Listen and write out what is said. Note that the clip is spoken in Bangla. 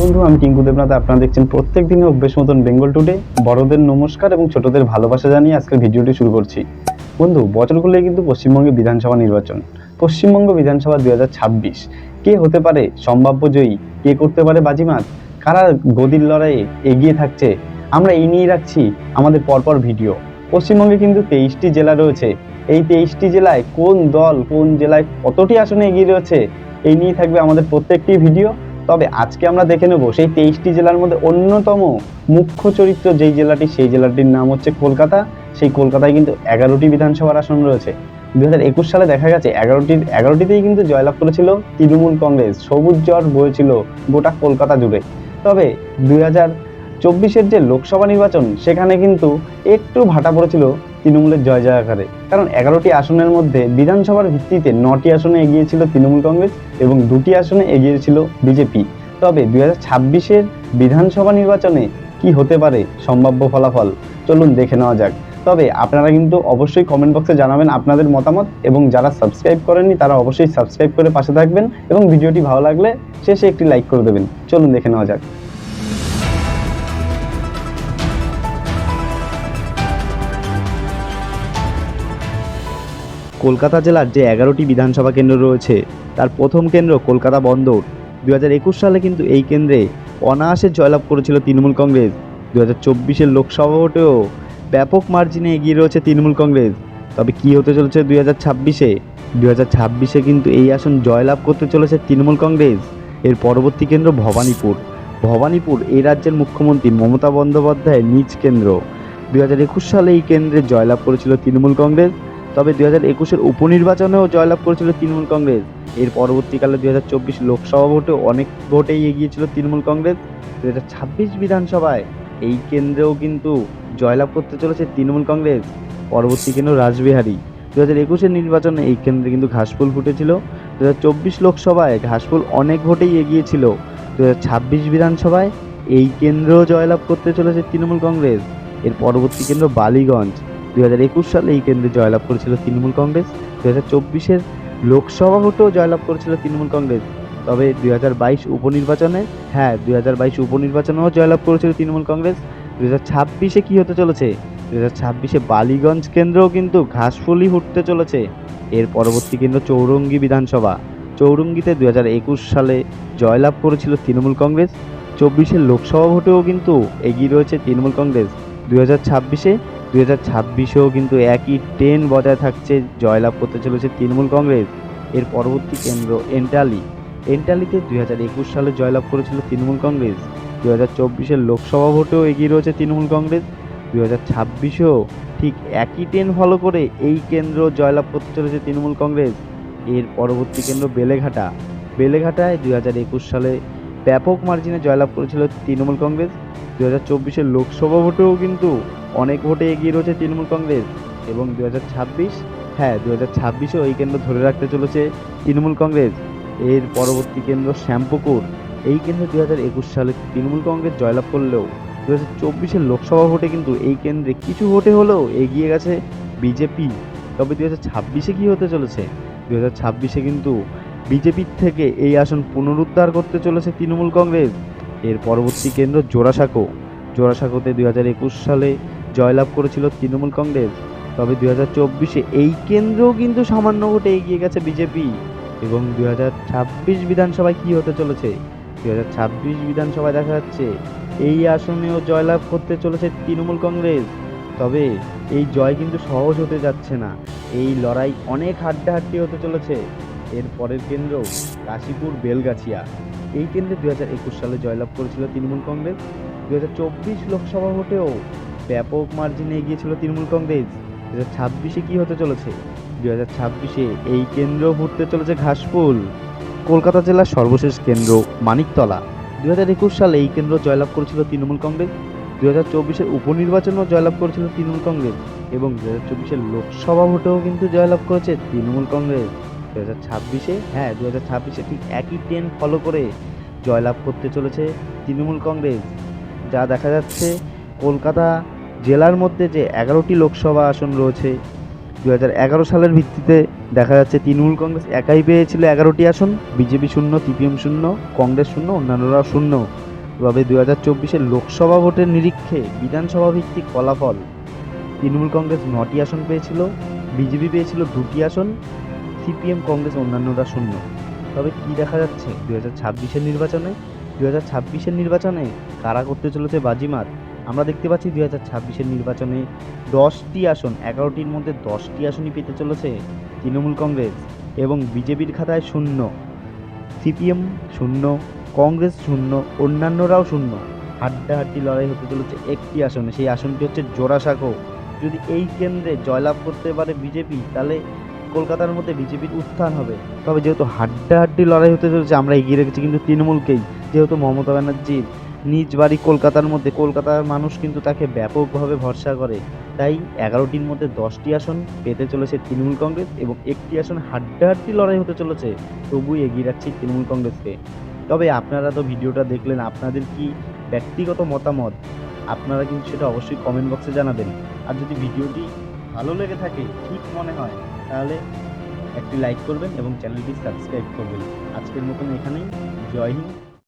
বন্ধু, আমি টিঙ্কু দেবনাথ, আপনারা দেখছেন প্রত্যেক দিনে অভ্যেস মতন বেঙ্গল টুডে। বড়দের নমস্কার এবং ছোটদের ভালোবাসা জানিয়ে আজকের ভিডিওটি শুরু করছি। বন্ধু, বছরগুলো কিন্তু পশ্চিমবঙ্গে বিধানসভা নির্বাচন। পশ্চিমবঙ্গ বিধানসভা দুই হাজার ছাব্বিশ। কে হতে পারে সম্ভাব্য জয়ী? কে করতে পারে বাজিমাত? কারা গদির লড়াইয়ে এগিয়ে থাকছে? আমরা এই নিয়েই রাখছি আমাদের পরপর ভিডিও। পশ্চিমবঙ্গে কিন্তু তেইশটি জেলা রয়েছে। এই তেইশটি জেলায় কোন দল কোন জেলায় কতটি আসনে এগিয়ে রয়েছে? এই নিয়ে থাকবে আমাদের প্রত্যেকটি ভিডিও। তবে আজকে আমরা দেখে নেব সেই তেইশটি জেলার মধ্যে অন্যতম মুখ্য চরিত্র যেই জেলাটি, সেই জেলাটির নাম হচ্ছে কলকাতা। সেই কলকাতায় কিন্তু এগারোটি বিধানসভার আসন রয়েছে। দু হাজার একুশ সালে দেখা গেছে এগারোটির এগারোটিতেই কিন্তু জয়লাভ করেছিল তৃণমূল কংগ্রেস। সবুজ জ্বর বয়েছিল গোটা কলকাতা জুড়ে। তবে দুই হাজার চব্বিশের যে লোকসভা নির্বাচন, সেখানে কিন্তু একটু ভাটা পড়েছিল তৃণমূলের জয় জয়াকারে। কারণ এগারোটি আসনের মধ্যে বিধানসভার ভিত্তিতে নটি আসনে এগিয়েছিল তৃণমূল কংগ্রেস এবং দুটি আসনে এগিয়েছিল বিজেপি। তবে দু হাজার বিধানসভা নির্বাচনে কি হতে পারে সম্ভাব্য ফলাফল? চলুন দেখে নেওয়া যাক। তবে আপনারা কিন্তু অবশ্যই কমেন্ট বক্সে জানাবেন আপনাদের মতামত এবং যারা সাবস্ক্রাইব করেননি তারা অবশ্যই সাবস্ক্রাইব করে পাশে থাকবেন এবং ভিডিওটি ভালো লাগলে শেষে একটি লাইক করে দেবেন। চলুন দেখে নেওয়া যাক। কলকাতা জেলার যে এগারোটি বিধানসভা কেন্দ্র রয়েছে, তার প্রথম কেন্দ্র কলকাতা বন্দর। দু হাজার একুশ সালে কিন্তু এই কেন্দ্রে অনায়াসে জয়লাভ করেছিল তৃণমূল কংগ্রেস। দু হাজার চব্বিশের লোকসভা ভোটেও ব্যাপক মার্জিনে এগিয়ে রয়েছে তৃণমূল কংগ্রেস। তবে কি হতে চলেছে দুই হাজার ছাব্বিশে? দু হাজার ছাব্বিশে কিন্তু এই আসন জয়লাভ করতে চলেছে তৃণমূল কংগ্রেস। এর পরবর্তী কেন্দ্র ভবানীপুর। ভবানীপুর এই রাজ্যের মুখ্যমন্ত্রী মমতা বন্দ্যোপাধ্যায়ের নিজ কেন্দ্র। দু হাজার একুশ সালে এই কেন্দ্রে জয়লাভ করেছিল তৃণমূল কংগ্রেস। তবে দুই হাজার একুশের উপনির্বাচনেও জয়লাভ করেছিল তৃণমূল কংগ্রেস। এর পরবর্তীকালে দুই হাজার চব্বিশ লোকসভা ভোটে অনেক ভোটেই এগিয়েছিল তৃণমূল কংগ্রেস। দুই হাজার ছাব্বিশ বিধানসভায় এই কেন্দ্রেও কিন্তু জয়লাভ করতে চলেছে তৃণমূল কংগ্রেস। পরবর্তী কেন্দ্র রাসবিহারী। দু হাজার একুশের নির্বাচনে এই কেন্দ্রে কিন্তু ঘাসফুল ফুটেছিল। দু হাজার চব্বিশ লোকসভায় ঘাসফুল অনেক ভোটেই এগিয়েছিল। দু হাজার ছাব্বিশ বিধানসভায় এই কেন্দ্রেও জয়লাভ করতে চলেছে তৃণমূল কংগ্রেস। এর পরবর্তী কেন্দ্র বালিগঞ্জ। দুই হাজার একুশ সালে এই কেন্দ্রে জয়লাভ করেছিল তৃণমূল কংগ্রেস দু হাজার চব্বিশের লোকসভা ভোটেও জয়লাভ করেছিল তৃণমূল কংগ্রেস। তবে দুই হাজার বাইশ উপনির্বাচনে হ্যাঁ দুই হাজার বাইশ উপনির্বাচনেও জয়লাভ করেছিল তৃণমূল কংগ্রেস। দু হাজার ছাব্বিশে কী হতে চলেছে? দু হাজার ছাব্বিশে বালিগঞ্জ কেন্দ্রেও কিন্তু ঘাসফুলি উঠতে চলেছে। এর পরবর্তী কেন্দ্র চৌরঙ্গি বিধানসভা। চৌরঙ্গিতে দু হাজার একুশ সালে জয়লাভ করেছিল তৃণমূল কংগ্রেস। চব্বিশের লোকসভা ভোটেও কিন্তু এগিয়ে রয়েছে তৃণমূল কংগ্রেস। দু হাজার ছাব্বিশে দুই হাজার ছাব্বিশেও কিন্তু একই ট্রেন বজায় থাকছে, জয়লাভ করতে চলেছে তৃণমূল কংগ্রেস। এর পরবর্তী কেন্দ্র এন্টালি। এন্টালিতে দুই হাজার একুশ সালে জয়লাভ করেছিল তৃণমূল কংগ্রেস। দু হাজার চব্বিশের লোকসভা ভোটেও এগিয়ে রয়েছে তৃণমূল কংগ্রেস। দু হাজার ছাব্বিশেও ঠিক একই ট্রেন ফলো করে এই কেন্দ্র জয়লাভ করতে চলেছে তৃণমূল কংগ্রেস। এর পরবর্তী কেন্দ্র বেলেঘাটা। বেলেঘাটায় দুই হাজার একুশ সালে ব্যাপক মার্জিনে জয়লাভ করেছিল তৃণমূল কংগ্রেস। দু হাজার চব্বিশের লোকসভা ভোটেও কিন্তু অনেক ভোটে এগিয়ে রয়েছে তৃণমূল কংগ্রেস এবং দু হাজার ছাব্বিশ হ্যাঁ দু হাজার ছাব্বিশেও এই কেন্দ্র ধরে রাখতে চলেছে তৃণমূল কংগ্রেস। এর পরবর্তী কেন্দ্র শ্যামপুকুর। এই কেন্দ্রে দু হাজার একুশ সালে তৃণমূল কংগ্রেস জয়লাভ করলেও দু হাজার চব্বিশের লোকসভা ভোটে কিন্তু এই কেন্দ্রে কিছু ভোটে হলেও এগিয়ে গেছে বিজেপি। তবে দু হাজার ছাব্বিশে কী হতে চলেছে? দু হাজার ছাব্বিশে কিন্তু বিজেপির থেকে এই আসন পুনরুদ্ধার করতে চলেছে তৃণমূল কংগ্রেস। এর পরবর্তী কেন্দ্র জোড়াসাঁকো। জোড়াসাঁকোতে দু হাজার একুশ সালে জয়লাভ করেছিল তৃণমূল কংগ্রেস। তবে দুই হাজার চব্বিশে এই কেন্দ্রেও কিন্তু সামান্য ভোটে এগিয়ে গেছে বিজেপি। এবং দুই হাজার ছাব্বিশ বিধানসভায় কী হতে চলেছে? দুই হাজার ছাব্বিশ বিধানসভায় দেখা যাচ্ছে এই আসনেও জয়লাভ করতে চলেছে তৃণমূল কংগ্রেস। তবে এই জয় কিন্তু সহজ হতে যাচ্ছে না। এই লড়াই অনেক হাড্ডাহাড্ডি হতে চলেছে। এর পরের কেন্দ্র কাশীপুর, বেলগাছিয়া। এই কেন্দ্রে দু হাজার একুশ সালে জয়লাভ করেছিল তৃণমূল কংগ্রেস। দু হাজার চব্বিশ লোকসভা ভোটেও ব্যাপক মার্জিনে এগিয়েছিল তৃণমূল কংগ্রেস। দু হাজার ছাব্বিশে কী হতে চলেছে? দু হাজার ছাব্বিশে এই কেন্দ্র ঘুরতে চলেছে ঘাসফুল। কলকাতা জেলার সর্বশেষ কেন্দ্র মানিকতলা। দু হাজার একুশ সালে এই কেন্দ্র জয়লাভ করেছিল তৃণমূল কংগ্রেস। দু হাজার চব্বিশের উপনির্বাচনেও জয়লাভ করেছিল তৃণমূল কংগ্রেস। এবং দু হাজার চব্বিশের লোকসভা ভোটেও কিন্তু জয়লাভ করেছে তৃণমূল কংগ্রেস। দু হাজার ছাব্বিশে হ্যাঁ দু হাজার ছাব্বিশে ঠিক একই ট্রেন ফলো করে জয়লাভ করতে চলেছে তৃণমূল কংগ্রেস। যা দেখা যাচ্ছে কলকাতা জেলার মধ্যে যে এগারোটি লোকসভা আসন রয়েছে দু হাজার এগারো সালের ভিত্তিতে দেখা যাচ্ছে তৃণমূল কংগ্রেস একাই পেয়েছিল এগারোটি আসন, বিজেপি শূন্য, সিপিএম শূন্য, কংগ্রেস শূন্য অন্যান্যরা শূন্য। তবে দু হাজার চব্বিশের লোকসভা ভোটের নিরীক্ষে বিধানসভা ভিত্তিক ফলাফল, তৃণমূল কংগ্রেস নটি আসন পেয়েছিল, বিজেপি পেয়েছিল দুটি আসন, সিপিএম, কংগ্রেস অন্যান্যরা শূন্য। তবে কি দেখা যাচ্ছে দু হাজার ছাব্বিশের নির্বাচনে? দু হাজার ছাব্বিশের নির্বাচনে কারা করতে চলেছে বাজিমাত আমরা দেখতে পাচ্ছি দু হাজার ছাব্বিশের নির্বাচনে দশটি আসন, এগারোটির মধ্যে দশটি আসনই পেতে চলেছে তৃণমূল কংগ্রেস এবং বিজেপির খাতায় শূন্য। সিপিএম শূন্য, কংগ্রেস শূন্য, অন্যান্যরাও শূন্য। হাড্ডাহাড্ডি লড়াই হতে চলেছে একটি আসনে, সেই আসনটি হচ্ছে জোড়াসাঁকো। যদি এই কেন্দ্রে জয়লাভ করতে পারে বিজেপি, তাহলে কলকাতার মধ্যে বিজেপির উত্থান হবে। তবে যেহেতু হাড্ডাহাড্ডি লড়াই হতে চলেছে, আমরা এগিয়ে রেখেছি কিন্তু তৃণমূলকেই, যেহেতু মমতা ব্যানার্জির নিজ বাড়ি কলকাতার মধ্যে, কলকাতার মানুষ কিন্তু তাকে ব্যাপকভাবে ভরসা করে। তাই এগারোটির মধ্যে দশটি আসন পেতে চলেছে তৃণমূল কংগ্রেস এবং একটি আসন হাড্ডাহাড্ডি লড়াই হতে চলেছে তবুই এগিয়ে রাখছি তৃণমূল কংগ্রেসকে। তবে আপনারা তো ভিডিওটা দেখলেন, আপনাদের কি ব্যক্তিগত মতামত? আপনারা কিন্তু সেটা অবশ্যই কমেন্ট বক্সে জানাবেন। আর যদি ভিডিওটি ভালো লেগে থাকে, ঠিক মনে হয়, তাহলে একটি লাইক করবেন এবং চ্যানেলটি সাবস্ক্রাইব করবেন। আজকের মতন এখানেই, জয় হিন্দ।